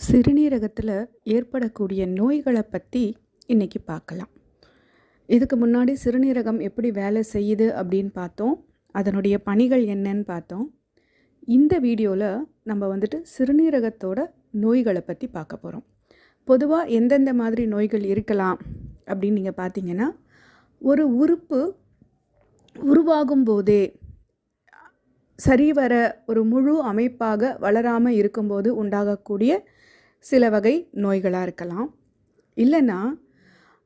சிறுநீரகத்தில் ஏற்படக்கூடிய நோய்களை பற்றி இன்றைக்கி பார்க்கலாம். இதுக்கு முன்னாடி சிறுநீரகம் எப்படி வேலை செய்யுது அப்படின்னு பார்த்தோம். அதனுடைய பணிகள் என்னன்னு பார்த்தோம். இந்த வீடியோவில் நம்ம வந்துட்டு சிறுநீரகத்தோட நோய்களை பற்றி பார்க்க போகிறோம் பொதுவாக எந்தெந்த மாதிரி நோய்கள் இருக்கலாம் அப்படின்னு நீங்கள் பார்த்தீங்கன்னா ஒரு உறுப்பு உருவாகும் போதே சரிவர ஒரு முழு அமைப்பாக வளராமல் இருக்கும்போது உண்டாகக்கூடிய சில வகை நோய்களாக இருக்கலாம். இல்லைன்னா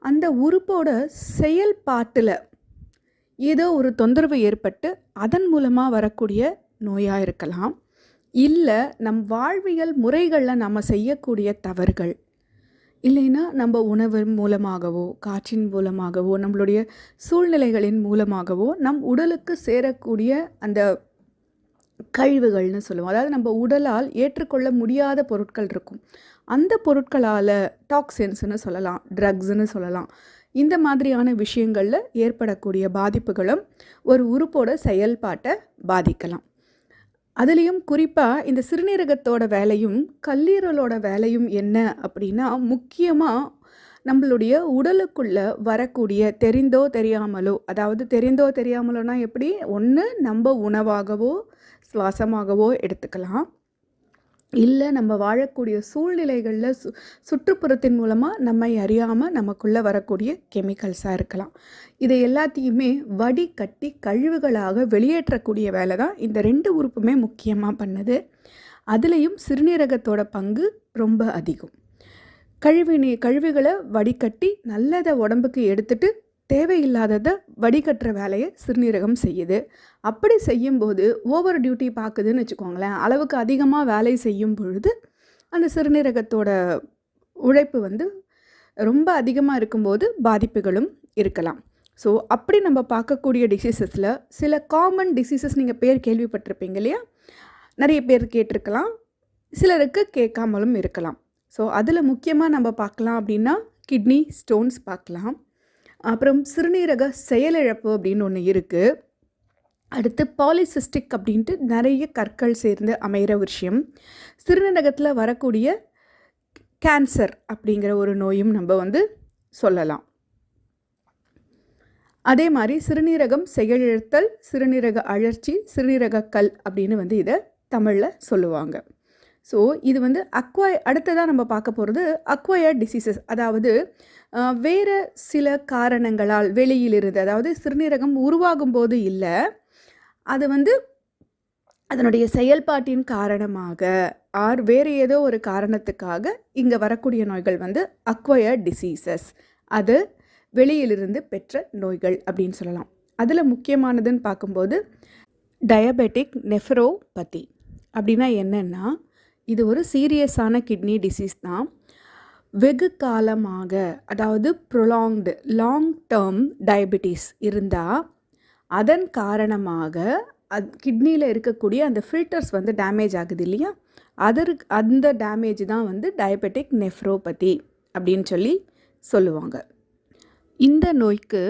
அந்த உறுப்போட செயல்பாட்டில் ஏதோ ஒரு தொந்தரவு ஏற்பட்டு அதன் மூலமாக வரக்கூடிய நோயாக இருக்கலாம். இல்லை நம் வாழ்வியல் முறைகளில் நம்ம செய்யக்கூடிய தவறுகள். இல்லைன்னா நம்ம உணவு மூலமாகவோ காற்றின் மூலமாகவோ நம்மளுடைய சூழ்நிலைகளின் மூலமாகவோ நம் உடலுக்கு சேரக்கூடிய அந்த கழிவுகள்னு சொல்லுவோம். அதாவது நம்ம உடலால் ஏற்றுக்கொள்ள முடியாத பொருட்கள் இருக்கும். அந்த பொருட்களால் டாக்ஸின்ஸ்னு சொல்லலாம் ட்ரக்ஸ்னு சொல்லலாம். இந்த மாதிரியான விஷயங்களில் ஏற்படக்கூடிய பாதிப்புகளும் ஒரு உறுப்போட செயல்பாட்டை பாதிக்கலாம். அதுலேயும் குறிப்பாக இந்த சிறுநீரகத்தோட வேலையும் கல்லீரலோட வேலையும் என்ன அப்படின்னா முக்கியமாக நம்மளுடைய உடலுக்குள்ளே வரக்கூடிய தெரிந்தோ தெரியாமலோ அதாவது தெரிந்தோ தெரியாமலோனா எப்படி? ஒன்று நம்ம உணவாகவோ சுவாசமாகவோ எடுத்துக்கலாம். இல்லை நம்ம வாழக்கூடிய சூழ்நிலைகளில் சு சுற்றுப்புறத்தின் மூலமாக நம்மை அறியாமல் நமக்குள்ளே வரக்கூடிய கெமிக்கல்ஸாக இருக்கலாம். இதை எல்லாத்தையுமே வடிகட்டி கழிவுகளாக வெளியேற்றக்கூடிய வேலை தான் இந்த ரெண்டு உறுப்புமே முக்கியமாக பண்ணுது. அதுலேயும் சிறுநீரகத்தோட பங்கு ரொம்ப அதிகம். கழிவு நீ கழிவுகளை வடிகட்டி நல்லதை உடம்புக்கு எடுத்துட்டு தேவையில்லாததை வடிகட்டுற வேலையை சிறுநீரகம் செய்யுது. அப்படி செய்யும்போது ஓவர் டியூட்டி பார்க்குதுன்னு வச்சுக்கோங்களேன். அளவுக்கு அதிகமாக வேலை செய்யும் பொழுது அந்த சிறுநீரகத்தோட உழைப்பு வந்து ரொம்ப அதிகமாக இருக்கும்போது பாதிப்புகளும் இருக்கலாம். ஸோ அப்படி நம்ம பார்க்கக்கூடிய டிசீசஸில் சில காமன் டிசீசஸ் நீங்கள் பேர் கேள்விப்பட்டிருப்பீங்க இல்லையா? நிறைய பேர் கேட்டிருக்கலாம். சிலருக்கு கேட்காமலும் இருக்கலாம். ஸோ அதில் முக்கியமாக நம்ம பார்க்கலாம் அப்படின்னா கிட்னி ஸ்டோன்ஸ் பார்க்கலாம். அப்புறம் சிறுநீரக செயலிழப்பு அப்படின்னு ஒன்று இருக்குது அடுத்து பாலிசிஸ்டிக் அப்படின்ட்டு நிறைய கற்கள் சேர்ந்து அமைகிற விஷயம். சிறுநீரகத்தில் வரக்கூடிய கேன்சர் அப்படிங்கிற ஒரு நோயும் நம்ம வந்து சொல்லலாம். அதே மாதிரி சிறுநீரகம் செயலிழத்தல் சிறுநீரக அழற்சி சிறுநீரக கல் அப்படின்னு வந்து இதை தமிழில் சொல்லுவாங்க. ஸோ இது வந்து அக்வாய் அடுத்ததாக நம்ம பார்க்க போகிறது அக்வயர்ட் டிசீசஸ் அதாவது வேறு சில காரணங்களால் வெளியிலிருந்து அதாவது சிறுநீரகம் உருவாகும் போது இல்லை அது வந்து அதனுடைய செயல்பாட்டின் காரணமாக ஆர் வேறு ஏதோ ஒரு காரணத்துக்காக இங்கே வரக்கூடிய நோய்கள் வந்து அக்வயர்ட் டிசீசஸ் அது வெளியிலிருந்து பெற்ற நோய்கள் அப்படின்னு சொல்லலாம். அதில் முக்கியமானதுன்னு பார்க்கும்போது டயபெட்டிக் நெஃப்ரோபதி அப்படின்னா என்னென்னா இது ஒரு சீரியஸான கிட்னி டிசீஸ் தான். வெகு காலமாக அதாவது ப்ரொலாங்டு லாங் டேர்ம் டயபெட்டிஸ் இருந்தால் அதன் காரணமாக அத் கிட்னியில் இருக்கக்கூடிய அந்த ஃபில்டர்ஸ் வந்து டேமேஜ் ஆகுது இல்லையா? அதற்கு அந்த டேமேஜ் தான் வந்து டயபெட்டிக் நெஃப்ரோபதி அப்படின்னு சொல்லி சொல்லுவாங்க. இந்த நோய்க்கு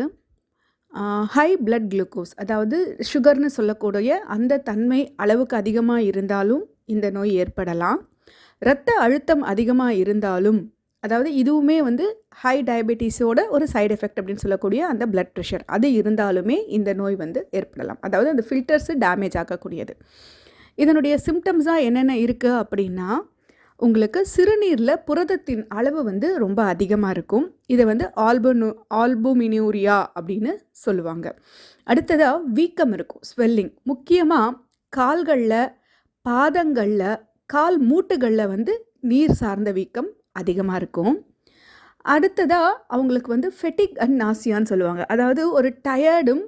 ஹை பிளட் குளுக்கோஸ் அதாவது சுகர்னு சொல்லக்கூடிய அந்த தன்மை அளவுக்கு அதிகமாக இருந்தாலும் இந்த நோய் ஏற்படலாம். இரத்த அழுத்தம் அதிகமாக இருந்தாலும் அதாவது இதுவுமே வந்து ஹை டயபெட்டிஸோட ஒரு சைடு எஃபெக்ட் அப்படின்னு சொல்லக்கூடிய அந்த பிளட் ப்ரெஷர் அது இருந்தாலுமே இந்த நோய் வந்து ஏற்படலாம். அதாவது அந்த ஃபில்டர்ஸு டேமேஜ் ஆகக்கூடியது இதனுடைய சிம்டம்ஸாக என்னென்ன இருக்குது அப்படின்னா உங்களுக்கு சிறுநீரில் புரதத்தின் அளவு வந்து ரொம்ப அதிகமாக இருக்கும். இதை வந்து ஆல்பனு ஆல்புமினியூரியா அப்படின்னு சொல்லுவாங்க. அடுத்ததாக வீக்கம் இருக்கும் ஸ்வெல்லிங் முக்கியமாக கால்களில் பாதங்களில் கால் மூட்டுகளில் வந்து நீர் சார்ந்த வீக்கம் அதிகமாக இருக்கும். அடுத்ததாக அவங்களுக்கு வந்து ஃபெட்டிக் அண்ட் நாசியான்னு சொல்லுவாங்க. அதாவது ஒரு டயர்டும்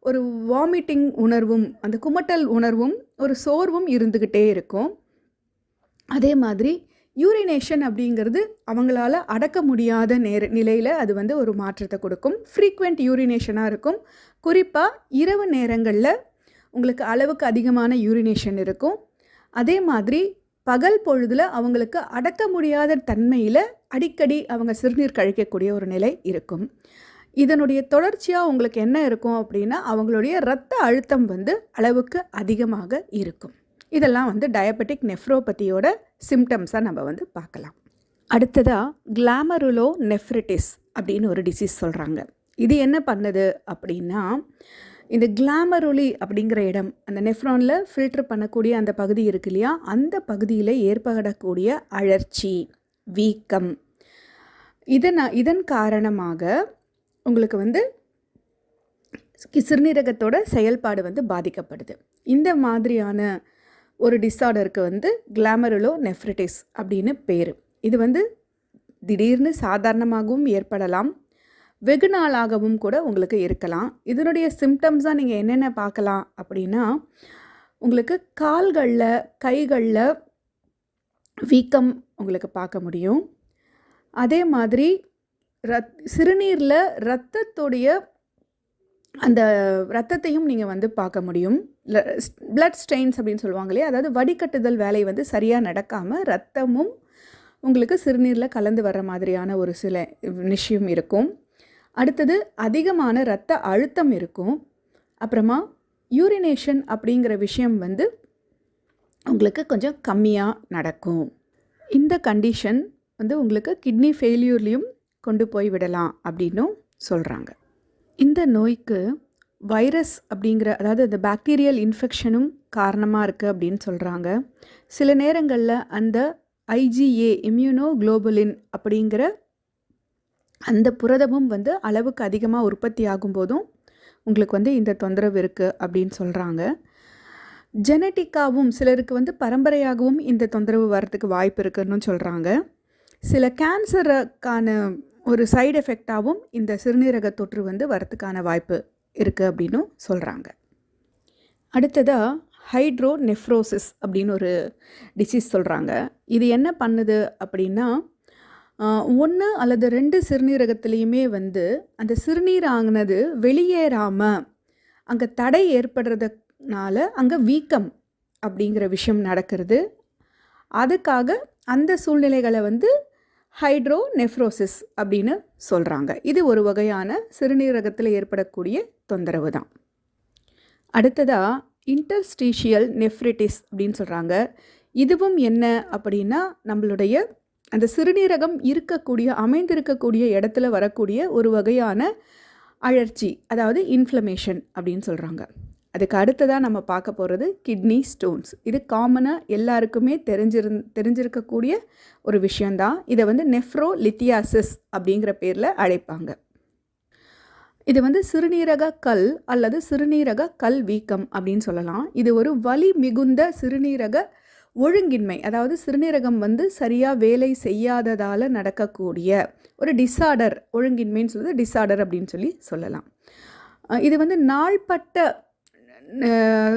ஒரு வாமிட்டிங் உணர்வும் அந்த குமட்டல் உணர்வும் ஒரு சோர்வும் இருந்துக்கிட்டே இருக்கும். அதே மாதிரி யூரினேஷன் அப்படிங்கிறது அவங்களால அடக்க முடியாத நேர நிலையில் அது வந்து ஒரு மாற்றத்தை கொடுக்கும். ஃப்ரீக்வெண்ட் யூரினேஷனாக இருக்கும். குறிப்பாக இரவு நேரங்களில் உங்களுக்கு அளவுக்கு அதிகமான யூரினேஷன் இருக்கும். அதே மாதிரி பகல் பொழுதில் அவங்களுக்கு அடக்க முடியாத தன்மையில் அடிக்கடி அவங்க சிறுநீர் கழிக்கக்கூடிய ஒரு நிலை இருக்கும். இதனுடைய தொடர்ச்சியாக உங்களுக்கு என்ன இருக்கும் அப்படின்னா அவங்களுடைய இரத்த அழுத்தம் வந்து அளவுக்கு அதிகமாக இருக்கும். இதெல்லாம் வந்து டயபெட்டிக் நெஃப்ரோபதியோட சிம்டம்ஸாக நம்ம வந்து பார்க்கலாம். அடுத்ததாக கிளாமருலோ நெஃப்ரிட்டிஸ் அப்படின்னு ஒரு டிசீஸ் சொல்கிறாங்க இது என்ன பண்ணுது அப்படின்னா இந்த கிளாமரொலி அப்படிங்கிற இடம் அந்த நெஃப்ரானில் ஃபில்டர் பண்ணக்கூடிய அந்த பகுதி இருக்கு இல்லையா? அந்த பகுதியில் ஏற்படக்கூடிய அழற்சி வீக்கம். இதன் இதன் காரணமாக உங்களுக்கு வந்து சிறுநீரகத்தோட செயல்பாடு வந்து பாதிக்கப்படுது. இந்த மாதிரியான ஒரு டிஸார்டருக்கு வந்து கிளாமருலோ நெஃப்ரிட்டிஸ் அப்படின்னு பேர். இது வந்து திடீர்னு சாதாரணமாகவும் ஏற்படலாம். வெகு நாளாகவும் கூட உங்களுக்கு இருக்கலாம். இதனுடைய சிம்டம்ஸாக நீங்கள் என்னென்ன பார்க்கலாம் அப்படின்னா உங்களுக்கு கால்களில் கைகளில் வீக்கம் உங்களுக்கு பார்க்க முடியும். அதே மாதிரி ரத் சிறுநீரில் ரத்தத்துடைய அந்த ரத்தத்தையும் நீங்கள் வந்து பார்க்க முடியும். பிளட் ஸ்டெயின்ஸ் அப்படின்னு சொல்லுவாங்க இல்லையா? அதாவது வடிகட்டுதல் வேலை வந்து சரியாக நடக்காமல் ரத்தமும் உங்களுக்கு சிறுநீரில் கலந்து வர்ற மாதிரியான ஒரு சில விஷயம் இருக்கும். அடுத்தது அதிகமான இரத்த அழுத்தம் இருக்கும். அப்புறமா யூரினேஷன் அப்படிங்கிற விஷயம் வந்து உங்களுக்கு கொஞ்சம் கம்மியாக நடக்கும். இந்த கண்டிஷன் வந்து உங்களுக்கு கிட்னி ஃபெயில்யூர்லேயும் கொண்டு போய் விடலாம் அப்படின்னும் சொல்கிறாங்க இந்த நோய்க்கு வைரஸ் அப்படிங்கிற அதாவது அந்த பாக்டீரியல் இன்ஃபெக்ஷனும் காரணமாக இருக்குது அப்படின்னு சொல்கிறாங்க சில நேரங்களில் அந்த ஐஜிஏ இம்யூனோ குளோபலின் அப்படிங்கிற அந்த புரதமும் வந்து அளவுக்கு அதிகமாக உற்பத்தி ஆகும்போதும் உங்களுக்கு வந்து இந்த தொந்தரவு இருக்குது அப்படின்னு சொல்கிறாங்க ஜெனட்டிக்காகவும் சிலருக்கு வந்து பரம்பரையாகவும் இந்த தொந்தரவு வரத்துக்கு வாய்ப்பு இருக்குன்னு சொல்கிறாங்க சில கேன்சருக்கான ஒரு சைடு எஃபெக்டாகவும் இந்த சிறுநீரக தொற்று வந்து வரத்துக்கான வாய்ப்பு இருக்குது அப்படின்னும் சொல்கிறாங்க அடுத்ததாக ஹைட்ரோ நெஃப்ரோசிஸ் அப்படின்னு ஒரு டிசீஸ் சொல்கிறாங்க இது என்ன பண்ணுது அப்படின்னா ஒன்று அல்லது ரெண்டு சிறுநீரகத்துலேயுமே வந்து அந்த சிறுநீரானது வெளியேறாமல் அங்கே தடை ஏற்படுறதுனால அங்கே வீக்கம் அப்படிங்கிற விஷயம் நடக்கிறது. அதுக்காக அந்த சூழ்நிலைகளை வந்து ஹைட்ரோ நெஃப்ரோசிஸ் அப்படின்னு சொல்கிறாங்க இது ஒரு வகையான சிறுநீரகத்தில் ஏற்படக்கூடிய தொந்தரவு தான். அடுத்ததாக இன்டர்ஸ்டீஷியல் நெஃப்ரிட்டிஸ் அப்படின்னு சொல்கிறாங்க இதுவும் என்ன அப்படின்னா நம்மளுடைய அந்த சிறுநீரகம் இருக்கக்கூடிய அமைந்திருக்கக்கூடிய இடத்துல வரக்கூடிய ஒரு வகையான அழற்சி அதாவது இன்ஃப்ளமேஷன் அப்படின்னு சொல்கிறாங்க அதுக்கு அடுத்ததாக நம்ம பார்க்க போகிறது கிட்னி ஸ்டோன்ஸ் இது காமனாக எல்லாருக்குமே தெரிஞ்சிருந் தெரிஞ்சிருக்கக்கூடிய ஒரு விஷயந்தான் இதை வந்து நெஃப்ரோ லித்தியாசிஸ் அப்படிங்கிற பேரில் அழைப்பாங்க. இது வந்து சிறுநீரக கல் அல்லது சிறுநீரக கல் வீக்கம் அப்படின்னு சொல்லலாம். இது ஒரு வலி மிகுந்த சிறுநீரக ஒழுங்கின்மை அதாவது சிறுநீரகம் வந்து சரியாக வேலை செய்யாததால் நடக்கக்கூடிய ஒரு டிஸார்டர் ஒழுங்கின்மைன்னு சொல்லுது டிஸார்டர் அப்படின்னு சொல்லி சொல்லலாம். இது வந்து நாள்பட்ட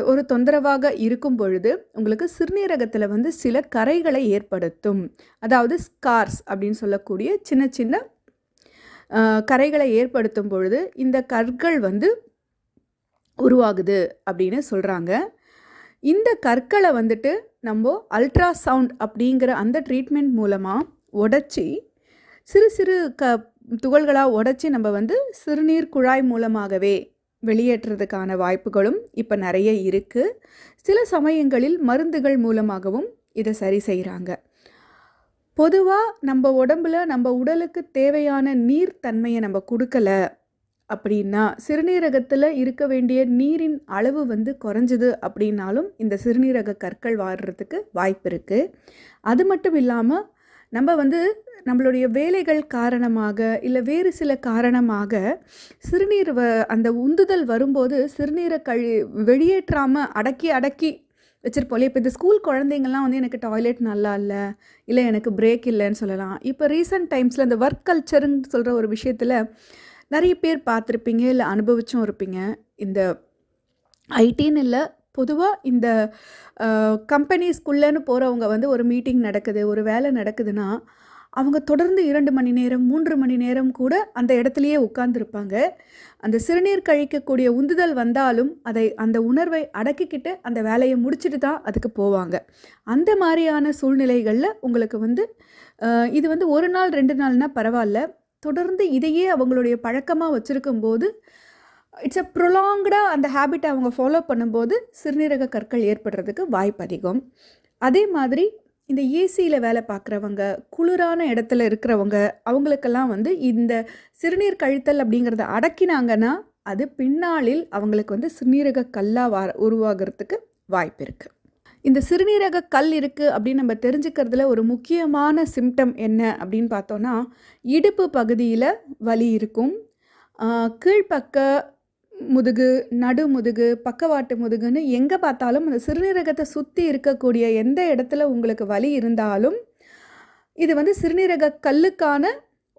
ஒரு தொந்தரவாக இருக்கும் பொழுது உங்களுக்கு சிறுநீரகத்தில் வந்து சில கரைகளை ஏற்படுத்தும். அதாவது ஸ்கார்ஸ் அப்படின்னு சொல்லக்கூடிய சின்ன சின்ன கரைகளை ஏற்படுத்தும் பொழுது இந்த கற்கள் வந்து உருவாகுது அப்படின்னு சொல்கிறாங்க இந்த கற்களை வந்துட்டு நம்ம அல்ட்ராசவுண்ட் அப்படிங்கிற அந்த ட்ரீட்மெண்ட் மூலமாக உடச்சி சிறு சிறு க துகள்களாக உடச்சி நம்ம வந்து சிறுநீர் குழாய் மூலமாகவே வெளியேற்றுறதுக்கான வாய்ப்புகளும் இப்போ நிறைய இருக்குது சில சமயங்களில் மருந்துகள் மூலமாகவும் இதை சரி செய்கிறாங்க பொதுவாக நம்ம உடம்புல நம்ம உடலுக்கு தேவையான நீர் தன்மையை நம்ம கொடுக்கல அப்படின்னா சிறுநீரகத்தில் இருக்க வேண்டிய நீரின் அளவு வந்து குறைஞ்சது அப்படின்னாலும் இந்த சிறுநீரக கற்கள் வாடுறதுக்கு வாய்ப்பு இருக்குது அது மட்டும் இல்லாமல் நம்ம வந்து நம்மளுடைய வேலைகள் காரணமாக இல்லை வேறு சில காரணமாக சிறுநீர் வ அந்த உந்துதல் வரும்போது சிறுநீரை கழி வெளியேற்றாமல் அடக்கி அடக்கி வச்சுருப்போம் இப்போ இந்த ஸ்கூல் குழந்தைங்கள்லாம் வந்து எனக்கு டாய்லெட் நல்லா இல்லை இல்லை எனக்கு பிரேக் இல்லைன்னு சொல்லலாம். இப்போ ரீசெண்ட் டைம்ஸில் இந்த ஒர்க் கல்ச்சருன்னு சொல்கிற ஒரு விஷயத்தில் நிறைய பேர் பார்த்துருப்பீங்க இல்லை அனுபவிச்சும் இருப்பீங்க. இந்த ஐடின்னு இல்லை பொதுவாக இந்த கம்பெனிஸ்குள்ளேன்னு போகிறவங்க வந்து ஒரு மீட்டிங் நடக்குது ஒரு வேலை நடக்குதுன்னா அவங்க தொடர்ந்து இரண்டு மணி நேரம் மூன்று மணி நேரம் கூட அந்த இடத்துலையே உட்கார்ந்துருப்பாங்க. அந்த சிறுநீர் கழிக்கக்கூடிய உந்துதல் வந்தாலும் அதை அந்த உணர்வை அடக்கிக்கிட்டு அந்த வேலையை முடிச்சுட்டு தான் அதுக்கு போவாங்க. அந்த மாதிரியான சூழ்நிலைகளில் உங்களுக்கு வந்து இது வந்து ஒரு நாள் ரெண்டு நாள்னால் பரவாயில்ல. தொடர்ந்து இதையே அவங்களுடைய பழக்கமாக வச்சுருக்கும் போது இட்ஸ் அ ப்ரொலாங்டாக அந்த ஹேபிட்டை அவங்க ஃபாலோ பண்ணும்போது சிறுநீரக கற்கள் ஏற்படுறதுக்கு வாய்ப்பு அதிகம். அதே மாதிரி இந்த ஏசியில் வேலை பார்க்குறவங்க குளிரான இடத்துல இருக்கிறவங்க அவங்களுக்கெல்லாம் வந்து இந்த சிறுநீர் கழித்தல் அப்படிங்கிறத அடக்கினாங்கன்னா அது பின்னாளில் அவங்களுக்கு வந்து சிறுநீரக கல்லாக வா உருவாகிறதுக்கு வாய்ப்பு இருக்குது இந்த சிறுநீரக கல் இருக்குது அப்படின்னு நம்ம தெரிஞ்சுக்கிறதுல ஒரு முக்கியமான சிம்டம் என்ன அப்படின்னு பார்த்தோன்னா இடுப்பு பகுதியில் வலி இருக்கும். கீழ்ப்பக்க முதுகு நடு முதுகு பக்கவாட்டு முதுகுன்னு எங்கே பார்த்தாலும் அந்த சிறுநீரகத்தை சுற்றி இருக்கக்கூடிய எந்த இடத்துல உங்களுக்கு வலி இருந்தாலும் இது வந்து சிறுநீரக கல்லுக்கான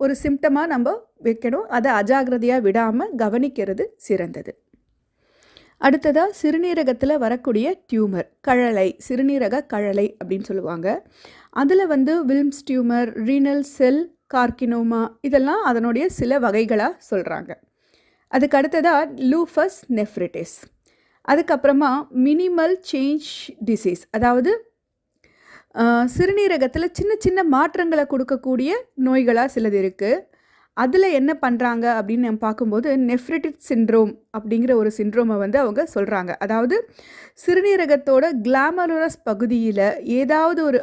ஒரு சிம்டமாக நம்ம வைக்கணும். அதை அஜாக்கிரதையாக விடாமல் கவனிக்கிறது சிறந்தது. அடுத்ததாக சிறுநீரகத்தில் வரக்கூடிய டியூமர் கழலை சிறுநீரக கழலை அப்படின்னு சொல்லுவாங்க. அதில் வந்து Wilms tumour renal cell carcinoma இதெல்லாம் அதனுடைய சில வகைகளாக சொல்கிறாங்க அதுக்கு அடுத்ததாக லூஃபஸ் நெஃப்ரிட்டிஸ். அதுக்கப்புறமா மினிமல் சேஞ்ச் டிசீஸ் அதாவது சிறுநீரகத்தில் சின்ன சின்ன மாற்றங்களை கொடுக்கக்கூடிய நோய்களாக சிலது இருக்குது அதில் என்ன பண்ணுறாங்க அப்படின்னு நம்ம பார்க்கும்போது நெஃப்ரிட்டிக் சிண்ட்ரோம் அப்படிங்கிற ஒரு சிண்ட்ரோமை வந்து அவங்க சொல்கிறாங்க அதாவது சிறுநீரகத்தோட கிளாமரஸ் பகுதியில் ஏதாவது ஒரு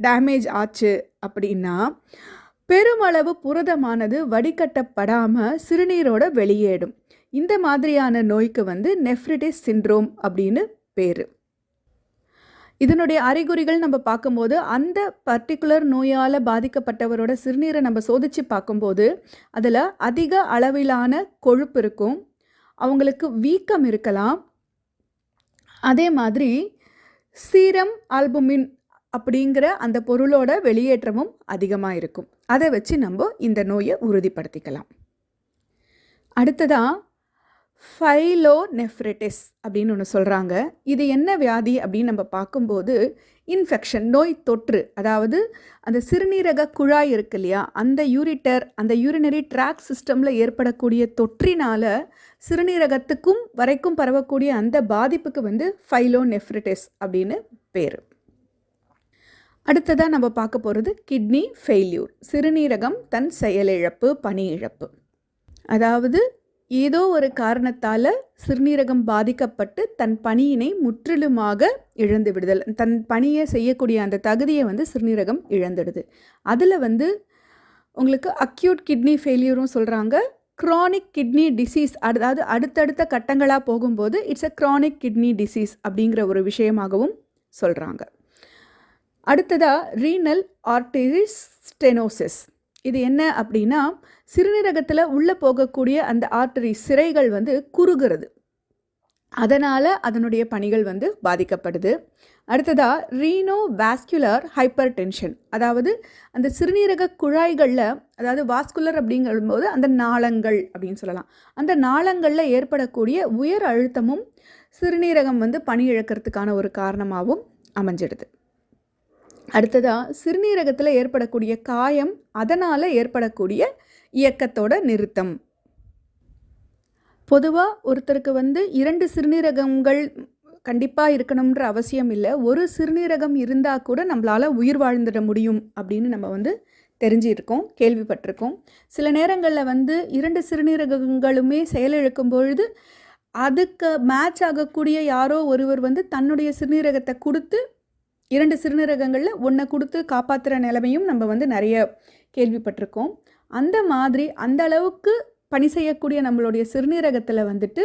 டேமேஜ் ஆச்சு அப்படின்னா பெருமளவு புரதமானது வடிகட்டப்படாமல் சிறுநீரோட வெளியேடும் இந்த மாதிரியான நோய்க்கு வந்து நெஃப்ரிட்டிஸ் சிண்ட்ரோம் அப்படின்னு பேர். இதனுடைய அறிகுறிகள் நம்ம பார்க்கும்போது அந்த பர்டிகுலர் நோயால் பாதிக்கப்பட்டவரோட சிறுநீரை நம்ம சோதித்து பார்க்கும்போது அதில் அதிக அளவிலான கொழுப்பு இருக்கும் அவங்களுக்கு வீக்கம் இருக்கலாம். அதே மாதிரி சீரம் ஆல்புமின் அப்படிங்கிற அந்த பொருளோட வெளியேற்றமும் அதிகமாக இருக்கும். அதை வச்சு நம்ம இந்த நோயை உறுதிப்படுத்திக்கலாம். அடுத்ததாக ஃபைலோநெஃப்ரிட்டிஸ் அப்படின்னு ஒன்று சொல்கிறாங்க இது என்ன வியாதி அப்படின்னு நம்ம பார்க்கும்போது இன்ஃபெக்ஷன் நோய் தொற்று அதாவது அந்த சிறுநீரக குழாய் இருக்கு இல்லையா அந்த யூரிட்டர் அந்த யூரினரி ட்ராக் சிஸ்டமில் ஏற்படக்கூடிய தொற்றினால் சிறுநீரகத்துக்கும் வரைக்கும் பரவக்கூடிய அந்த பாதிப்புக்கு வந்து ஃபைலோநெஃப்ரிட்டிஸ் அப்படின்னு பேர். அடுத்ததாக நம்ம பார்க்க போகிறது கிட்னி ஃபெயில்யூர் சிறுநீரகம் தன் செயலிழப்பு பணி இழப்பு அதாவது ஏதோ ஒரு காரணத்தால் சிறுநீரகம் பாதிக்கப்பட்டு தன் பணியினை முற்றிலுமாக இழந்து விடுதல். தன் பணியை செய்யக்கூடிய அந்த தகுதியை வந்து சிறுநீரகம் இழந்துடுது. அதில் வந்து உங்களுக்கு அக்யூட் கிட்னி ஃபெயிலியரும் சொல்கிறாங்க க்ரானிக் கிட்னி டிசீஸ் அதாவது அடுத்தடுத்த கட்டங்களாக போகும்போது it's a chronic kidney disease அப்படிங்கிற ஒரு விஷயமாகவும் சொல்கிறாங்க அடுத்ததாக ரீனல் ஆர்டரிஸ் ஸ்டெனோசிஸ் இது என்ன அப்படின்னா சிறுநீரகத்தில் உள்ளே போகக்கூடிய அந்த ஆர்டரி சிறைகள் வந்து குறுகிறது. அதனால் அதனுடைய பணிகள் வந்து பாதிக்கப்படுது. அடுத்ததாக ரீனோ வாஸ்குலர் ஹைப்பர் டென்ஷன் அதாவது அந்த சிறுநீரக குழாய்களில் அதாவது வாஸ்குலர் அப்படிங்கும்போது அந்த நாளங்கள் அப்படின்னு சொல்லலாம். அந்த நாளங்களில் ஏற்படக்கூடிய உயர் அழுத்தமும் சிறுநீரகம் வந்து பணி இழக்கிறதுக்கான ஒரு காரணமாகவும் அமைஞ்சிடுது. அடுத்ததாக சிறுநீரகத்தில் ஏற்படக்கூடிய காயம் அதனால் ஏற்படக்கூடிய இயக்கத்தோட நிறுத்தம். பொதுவாக ஒருத்தருக்கு வந்து இரண்டு சிறுநீரகங்கள் கண்டிப்பாக இருக்கணுன்ற அவசியம் இல்லை. ஒரு சிறுநீரகம் இருந்தால் கூட நம்மளால் உயிர் வாழ்ந்துட முடியும் அப்படின்னு நம்ம வந்து தெரிஞ்சிருக்கோம் கேள்விப்பட்டிருக்கோம். சில நேரங்களில் வந்து இரண்டு சிறுநீரகங்களுமே செயலிழக்கும் பொழுது அதுக்கு மேட்ச் ஆகக்கூடிய யாரோ ஒருவர் வந்து தன்னுடைய சிறுநீரகத்தை கொடுத்து இரண்டு சிறுநீரகங்களில் ஒன்றை கொடுத்து காப்பாற்றுற நிலைமையும் நம்ம வந்து நிறைய கேள்விப்பட்டிருக்கோம். அந்த மாதிரி அந்த அளவுக்கு பணி செய்யக்கூடிய நம்மளுடைய சிறுநீரகத்தில் வந்துட்டு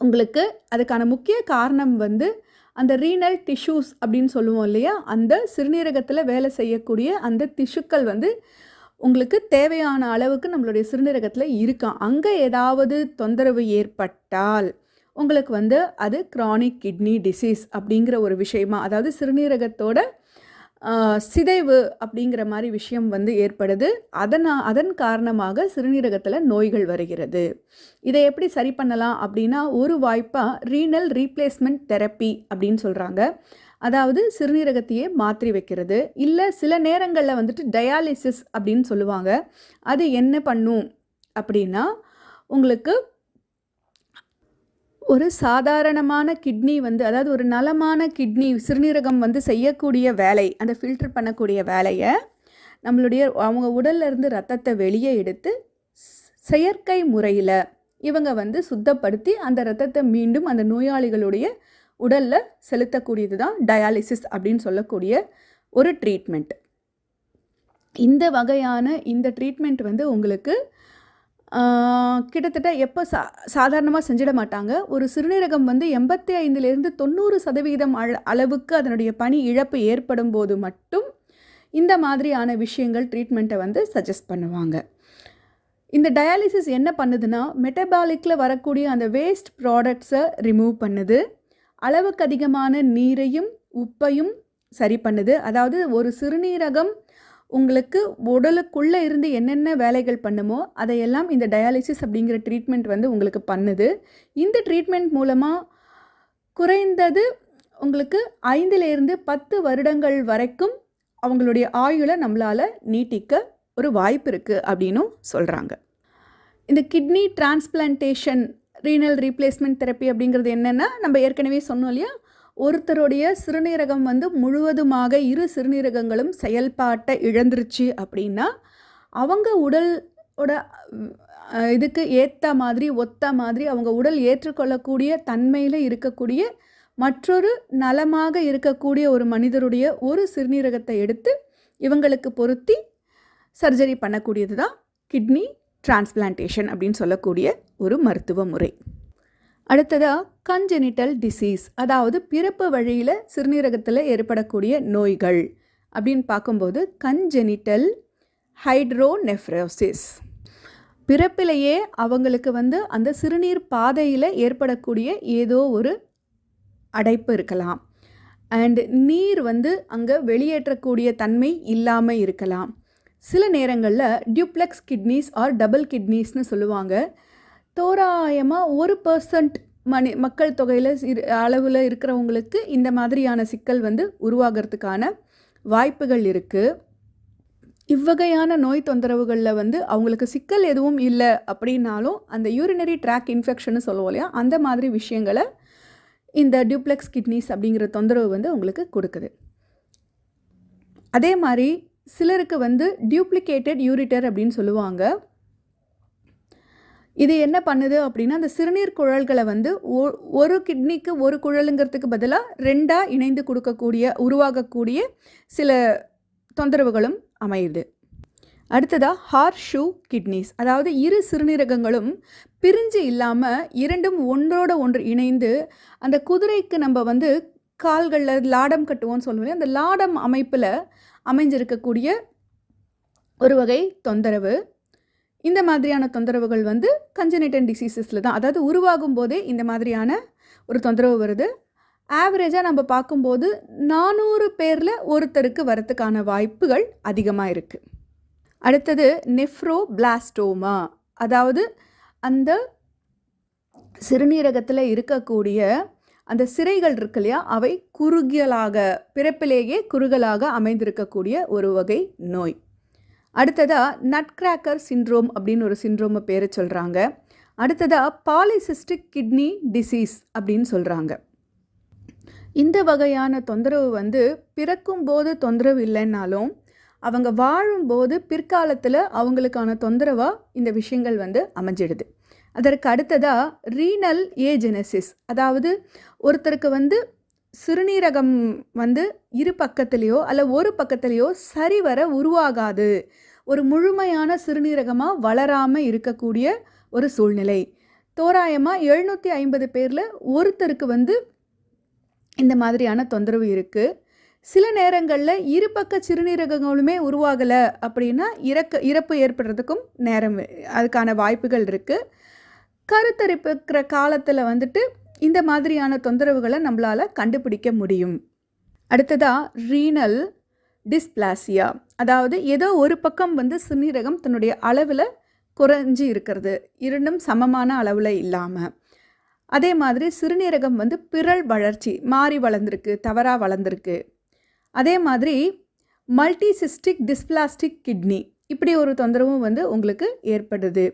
உங்களுக்கு அதுக்கான முக்கிய காரணம் வந்து அந்த ரீனல் டிஷ்யூஸ் அப்படின்னு சொல்லுவோம் இல்லையா? அந்த சிறுநீரகத்தில் வேலை செய்யக்கூடிய அந்த திஷுக்கள் வந்து உங்களுக்கு தேவையான அளவுக்கு நம்மளுடைய சிறுநீரகத்தில் இருக்கான் அங்கே ஏதாவது தொந்தரவு ஏற்பட்டால் உங்களுக்கு வந்து அது க்ரானிக் கிட்னி டிசீஸ் அப்படிங்கிற ஒரு விஷயமா அதாவது சிறுநீரகத்தோட சிதைவு அப்படிங்கிற மாதிரி விஷயம் வந்து ஏற்படுது. அதனா அதன் காரணமாக சிறுநீரகத்தில் நோய்கள் வருகிறது. இதை எப்படி சரி பண்ணலாம் அப்படின்னா ஒரு வாய்ப்பாக ரீனல் ரீப்ளேஸ்மெண்ட் தெரப்பி அப்படின்னு சொல்கிறாங்க அதாவது சிறுநீரகத்தையே மாற்றி வைக்கிறது. இல்லை சில நேரங்களில் வந்துட்டு டயாலிசிஸ் அப்படின்னு சொல்லுவாங்க. அது என்ன பண்ணும் அப்படின்னா உங்களுக்கு ஒரு சாதாரணமான கிட்னி வந்து அதாவது ஒரு நலமான கிட்னி சிறுநீரகம் வந்து செய்யக்கூடிய வேலை அந்த ஃபில்டர் பண்ணக்கூடிய வேலையை நம்மளுடைய அவங்க உடல்லேருந்து ரத்தத்தை வெளியே எடுத்து செயற்கை முறையில் இவங்க வந்து சுத்தப்படுத்தி அந்த ரத்தத்தை மீண்டும் அந்த நோயாளிகளுடைய உடலில் செலுத்தக்கூடியது தான் டயாலிசிஸ் அப்படின்னு சொல்லக்கூடிய ஒரு ட்ரீட்மெண்ட் இந்த வகையான இந்த ட்ரீட்மெண்ட் வந்து உங்களுக்கு கிட்டத்தட்ட எப்போ சா சாதாரணமாக செஞ்சிட மாட்டாங்க. ஒரு சிறுநீரகம் வந்து எண்பத்தி ஐந்துலேருந்து தொண்ணூறு சதவீதம் அள அளவுக்கு அதனுடைய பணி இழப்பு ஏற்படும் போது மட்டும் இந்த மாதிரியான விஷயங்கள் ட்ரீட்மெண்ட்டை வந்து சஜஸ்ட் பண்ணுவாங்க. இந்த டயாலிசிஸ் என்ன பண்ணுதுன்னா மெட்டபாலிக்கில் வரக்கூடிய அந்த வேஸ்ட் ப்ராடக்ட்ஸை ரிமூவ் பண்ணுது. அளவுக்கு அதிகமான நீரையும் உப்பையும் சரி பண்ணுது. அதாவது ஒரு சிறுநீரகம் உங்களுக்கு உடலுக்குள்ளே இருந்து என்னென்ன வேலைகள் பண்ணுமோ அதையெல்லாம் இந்த டயாலிசிஸ் அப்படிங்கிற ட்ரீட்மெண்ட் வந்து உங்களுக்கு பண்ணுது. இந்த ட்ரீட்மெண்ட் மூலமாக குறைந்தது உங்களுக்கு ஐந்திலிருந்து பத்து வருடங்கள் வரைக்கும் அவங்களுடைய ஆயுளை நம்மளால் நீட்டிக்க ஒரு வாய்ப்பு இருக்குது அப்படின்னும் சொல்கிறாங்க இந்த kidney transplantation renal replacement therapy அப்படிங்கிறது என்னென்னா நம்ம ஏற்கனவே சொன்னோம் இல்லையா? ஒருத்தருடைய சிறுநீரகம் வந்து முழுவதுமாக இரு சிறுநீரகங்களும் செயல்பாட்டை இழந்துருச்சு அப்படின்னா அவங்க உடலோட இதுக்கு ஏற்ற மாதிரி ஒத்த மாதிரி அவங்க உடல் ஏற்றுக்கொள்ளக்கூடிய தன்மையில் இருக்கக்கூடிய மற்றொரு நலமாக இருக்கக்கூடிய ஒரு மனிதருடைய ஒரு சிறுநீரகத்தை எடுத்து இவங்களுக்கு பொருத்தி சர்ஜரி பண்ணக்கூடியது தான் கிட்னி டிரான்ஸ்பிளான்டேஷன் அப்படின்னு சொல்லக்கூடிய ஒரு மருத்துவ முறை. அடுத்ததாக கன்ஜெனிட்டல் டிசீஸ் அதாவது பிறப்பு வழியில் சிறுநீரகத்தில் ஏற்படக்கூடிய நோய்கள் அப்படின்னு பார்க்கும்போது கன்ஜெனிட்டல் ஹைட்ரோநெஃப்ரோசிஸ் பிறப்பிலேயே அவங்களுக்கு வந்து அந்த சிறுநீர் பாதையில் ஏற்படக்கூடிய ஏதோ ஒரு அடைப்பு இருக்கலாம். அண்ட் நீர் வந்து அங்கே வெளியேற்றக்கூடிய தன்மை இல்லாமல் இருக்கலாம். சில நேரங்களில் டியூப்ளெக்ஸ் கிட்னிஸ் ஆர் டபுள் கிட்னிஸ்னு சொல்லுவாங்க. தோராயமாக ஒரு பர்சன்ட் மனி மக்கள் தொகையில் இரு அளவில் இருக்கிறவங்களுக்கு இந்த மாதிரியான சிக்கல் வந்து உருவாகிறதுக்கான வாய்ப்புகள் இருக்குது இவ்வகையான நோய் தொந்தரவுகளில் வந்து அவங்களுக்கு சிக்கல் எதுவும் இல்லை அப்படின்னாலும் அந்த யூரினரி ட்ராக் இன்ஃபெக்ஷன்னு சொல்லுவோம் இல்லையா அந்த மாதிரி விஷயங்களை இந்த டியூப்ளெக்ஸ் கிட்னிஸ் அப்படிங்கிற தொந்தரவு வந்து உங்களுக்கு கொடுக்குது. அதே மாதிரி சிலருக்கு வந்து டியூப்ளிகேட்டட் யூரிட்டர் அப்படின்னு சொல்லுவாங்க. இது என்ன பண்ணுது அப்படின்னா அந்த சிறுநீர் குழல்களை வந்து ஒ- ஒரு கிட்னிக்கு ஒரு குழலுங்கிறதுக்கு பதிலாக ரெண்டாக இணைந்து கொடுக்கக்கூடிய உருவாகக்கூடிய சில தொந்தரவுகளும் அமையுது. அடுத்ததாக ஹார் ஷூ கிட்னிஸ் அதாவது இரு சிறுநீரகங்களும் பிரிஞ்சு இல்லாமல் இரண்டும் ஒன்றோட ஒன்று இணைந்து அந்த குதிரைக்கு நம்ம வந்து கால்களில் லாடம் கட்டுவோம்னு சொல்லுவோம் அந்த லாடம் அமைப்பில் அமைஞ்சிருக்கக்கூடிய ஒரு வகை தொந்தரவு. இந்த மாதிரியான தொந்தரவுகள் வந்து கஞ்சனிட்டன் டிசீசஸில் தான். அதாவது உருவாகும் போதே இந்த மாதிரியான ஒரு தொந்தரவு வருது. ஆவரேஜாக நம்ம பார்க்கும்போது நானூறு பேரில் ஒருத்தருக்கு வரத்துக்கான வாய்ப்புகள் அதிகமாக இருக்குது அடுத்தது நெஃப்ரோ பிளாஸ்டோமா அதாவது அந்த சிறுநீரகத்தில் இருக்கக்கூடிய அந்த சிறைகள் இருக்கு இல்லையா? அவை குறுகலாக பிறப்பிலேயே குறுகலாக அமைந்திருக்கக்கூடிய ஒரு வகை நோய். அடுத்ததாக நட்கிராக்கர் சிண்ட்ரோம் அப்படின்னு ஒரு சிண்ட்ரோமை பேரை சொல்கிறாங்க அடுத்ததாக பாலிசிஸ்டிக் கிட்னி டிசீஸ் அப்படின்னு சொல்கிறாங்க இந்த வகையான தொந்தரவு வந்து பிறக்கும்போது தொந்தரவு இல்லைன்னாலும் அவங்க வாழும்போது பிற்காலத்தில் அவங்களுக்கான தொந்தரவாக இந்த விஷயங்கள் வந்து அமைஞ்சிடுது. அதற்கு அடுத்ததாக ரீனல் ஏஜெனசிஸ் அதாவது ஒருத்தருக்கு வந்து சிறுநீரகம் வந்து இரு பக்கத்துலேயோ அல்ல ஒரு பக்கத்துலேயோ சரிவர உருவாகாது. ஒரு முழுமையான சிறுநீரகமாக வளராமல் இருக்கக்கூடிய ஒரு சூழ்நிலை. தோராயமாக எழுநூற்றி ஐம்பது பேரில் ஒருத்தருக்கு வந்து இந்த மாதிரியான தொந்தரவு இருக்குது சில நேரங்களில் இருபக்க சிறுநீரகங்களுமே உருவாகலை அப்படின்னா இறக்க இறப்பு ஏற்படுறதுக்கும் நேரம் அதுக்கான வாய்ப்புகள் இருக்குது கருத்தரிப்புக்கிற காலத்தில் வந்துட்டு இந்த மாதிரியான தொந்தரவுகளை நம்மளால் கண்டுபிடிக்க முடியும். அடுத்ததாக ரீனல் டிஸ்பிளாசியா அதாவது ஏதோ ஒரு பக்கம் வந்து சிறுநீரகம் தன்னுடைய அளவில் குறைஞ்சி இருக்கிறது. இரண்டும் சமமான அளவில் இல்லாமல் அதே மாதிரி சிறுநீரகம் வந்து பிறழ் வளர்ச்சி மாறி வளர்ந்துருக்கு தவறாக வளர்ந்துருக்கு. அதே மாதிரி மல்டிசிஸ்டிக் டிஸ்பிளாஸ்டிக் கிட்னி இப்படி ஒரு தொந்தரவும் வந்து உங்களுக்கு ஏற்படுது.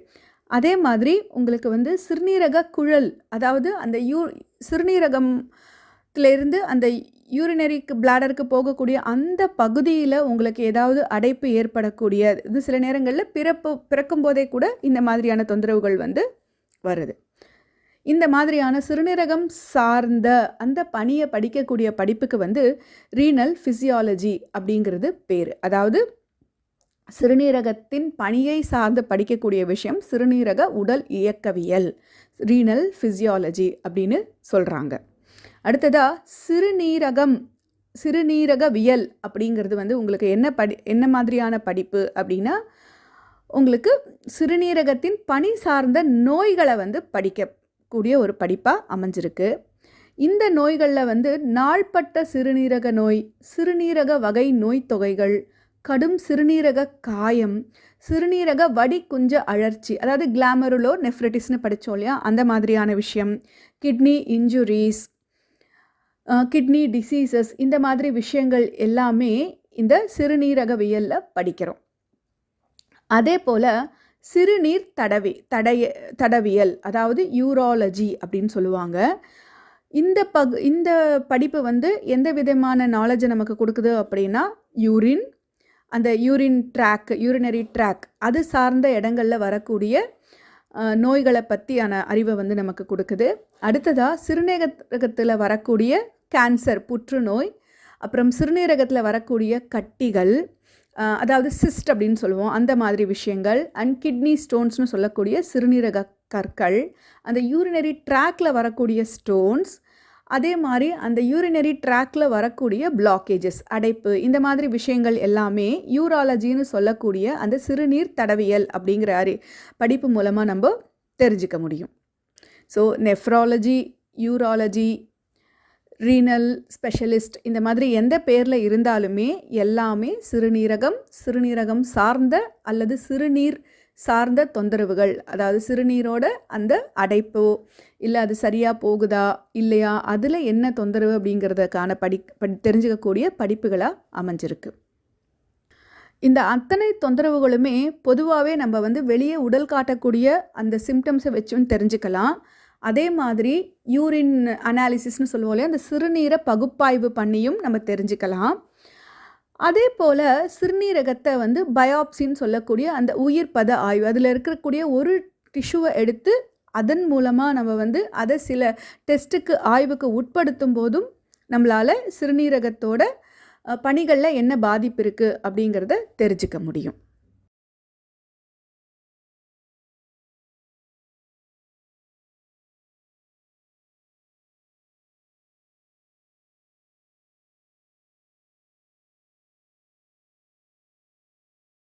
அதே மாதிரி உங்களுக்கு வந்து சிறுநீரக குழல் அதாவது அந்த யூ சிறுநீரகம் இருந்து அந்த யூரினரிக்கு பிளாடருக்கு போகக்கூடிய அந்த பகுதியில் உங்களுக்கு ஏதாவது அடைப்பு ஏற்படக்கூடிய இது சில நேரங்களில் பிறப்பு பிறக்கும் போதே கூட இந்த மாதிரியான தொந்தரவுகள் வந்து வருது. இந்த மாதிரியான சிறுநீரகம் சார்ந்த அந்த பணியை படிக்கக்கூடிய படிப்புக்கு வந்து ரீனல் ஃபிசியாலஜி அப்படிங்கிறது பேர். அதாவது சிறுநீரகத்தின் பணியை சார்ந்து படிக்கக்கூடிய விஷயம் சிறுநீரக உடல் இயக்கவியல் ரீனல் ஃபிசியாலஜி அப்படின்னு சொல்கிறாங்க அடுத்ததாக சிறுநீரகம் சிறுநீரகவியல் அப்படிங்கிறது வந்து உங்களுக்கு என்ன படி என்ன மாதிரியான படிப்பு அப்படின்னா உங்களுக்கு சிறுநீரகத்தின் பணி சார்ந்த நோய்களை வந்து படிக்கக்கூடிய ஒரு படிப்பாக அமைஞ்சிருக்கு. இந்த நோய்களில் வந்து நாள்பட்ட சிறுநீரக நோய் சிறுநீரக வகை நோய் தொகைகள் கடும் சிறுநீரக காயம் சிறுநீரக வடி குஞ்ச அழற்சி அதாவது கிளாமருலோ நெஃப்ரட்டிஸ்னு படித்தோம் இல்லையா? அந்த மாதிரியான விஷயம் கிட்னி இன்ஜுரிஸ் கிட்னி டிசீசஸ் இந்த மாதிரி விஷயங்கள் எல்லாமே இந்த சிறுநீரகவியலில் படிக்கிறோம். அதே போல் சிறுநீர் தடவி தடைய தடவியல் அதாவது யூராலஜி அப்படின்னு சொல்லுவாங்க. இந்த பகு இந்த படிப்பு வந்து எந்த விதமான நாலேஜை நமக்கு கொடுக்குது அப்படின்னா யூரின் அந்த யூரின் ட்ராக் யூரினரி ட்ராக் அது சார்ந்த இடங்களில் வரக்கூடிய நோய்களை பற்றியான அறிவை வந்து நமக்கு கொடுக்குது. அடுத்ததாக சிறுநீரகத்தில் வரக்கூடிய கேன்சர் புற்றுநோய் அப்புறம் சிறுநீரகத்தில் வரக்கூடிய கட்டிகள் அதாவது சிஸ்ட் அப்படின்னு சொல்லுவோம். அந்த மாதிரி விஷயங்கள் அண்ட் கிட்னி ஸ்டோன்ஸ்னு சொல்லக்கூடிய சிறுநீரக கற்கள் அந்த யூரினரி ட்ராக்கில் வரக்கூடிய ஸ்டோன்ஸ் அதே மாதிரி அந்த யூரினரி ட்ராக்கில் வரக்கூடிய பிளாக்கேஜஸ் அடைப்பு இந்த மாதிரி விஷயங்கள் எல்லாமே யூராலஜின்னு சொல்லக்கூடிய அந்த சிறுநீர் தடவியல் அப்படிங்கிற அறி படிப்பு மூலமாக நம்ம தெரிஞ்சுக்க முடியும். So nephrology urology renal specialist இந்த மாதிரி எந்த பேரில் இருந்தாலுமே எல்லாமே சிறுநீரகம் சிறுநீரகம் சார்ந்த அல்லது சிறுநீர் சார்ந்த தொந்தரவுகள் அதாவது சிறுநீரோட அந்த அடைப்போ இல்லை அது சரியாக போகுதா இல்லையா அதில் என்ன தொந்தரவு அப்படிங்கிறதுக்கான படி படி தெரிஞ்சுக்கக்கூடிய படிப்புகளாக அமைஞ்சிருக்கு. இந்த அத்தனை தொந்தரவுகளுமே பொதுவாகவே நம்ம வந்து வெளியே உடல் காட்டக்கூடிய அந்த சிம்டம்ஸை வச்சும் தெரிஞ்சுக்கலாம். அதே மாதிரி யூரின் அனாலிசிஸ்னு சொல்லுவோம் இல்லையா அந்த சிறுநீரை பகுப்பாய்வு பண்ணியும் நம்ம தெரிஞ்சுக்கலாம். அதே போல் சிறுநீரகத்தை வந்து பயாப்சின்னு சொல்லக்கூடிய அந்த உயிர் பத ஆய்வு அதில் இருக்கக்கூடிய ஒரு டிஷ்யூவை எடுத்து அதன் மூலமாக நம்ம வந்து அதை சில டெஸ்ட்டுக்கு ஆய்வுக்கு உட்படுத்தும் போதும் நம்மளால் சிறுநீரகத்தோட பணிகளில் என்ன பாதிப்பு இருக்குது அப்படிங்கிறத தெரிஞ்சுக்க முடியும்.